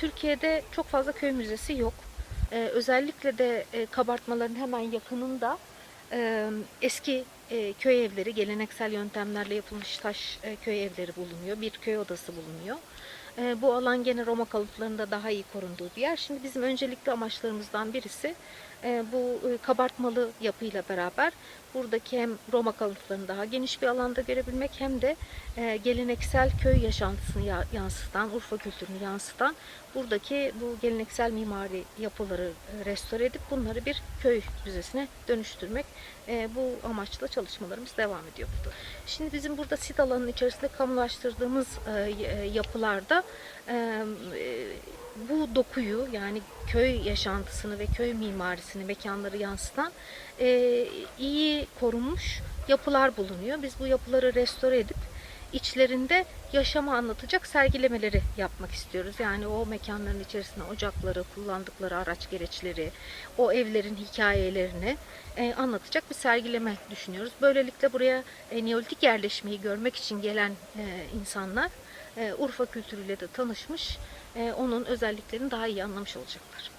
Türkiye'de çok fazla köy müzesi yok. E, özellikle de e, kabartmaların hemen yakınında e, eski e, köy evleri, geleneksel yöntemlerle yapılmış taş e, köy evleri bulunuyor. Bir köy odası bulunuyor. E, bu alan gene Roma kalıplarında daha iyi korunduğu bir yer. Şimdi bizim öncelikli amaçlarımızdan birisi bu e, kabartmalı yapıyla beraber buradaki hem Roma kalıplarını daha geniş bir alanda görebilmek hem de e, geleneksel köy yaşantısını ya- yansıtan, Urfa kültürünü yansıtan buradaki bu geleneksel mimari yapıları e, restore edip bunları bir köy müzesine dönüştürmek. Bu amaçla çalışmalarımız devam ediyor burada. Şimdi bizim burada sit alanının içerisinde kamulaştırdığımız yapılarda bu dokuyu yani köy yaşantısını ve köy mimarisini mekanları yansıtan e, iyi korunmuş yapılar bulunuyor. Biz bu yapıları restore edip içlerinde yaşamı anlatacak sergilemeleri yapmak istiyoruz. Yani o mekanların içerisinde ocakları, kullandıkları araç gereçleri, o evlerin hikayelerini e, anlatacak bir sergileme düşünüyoruz. Böylelikle buraya e, Neolitik yerleşmeyi görmek için gelen e, insanlar e, Urfa kültürüyle de tanışmış, onun özelliklerini daha iyi anlamış olacaklar.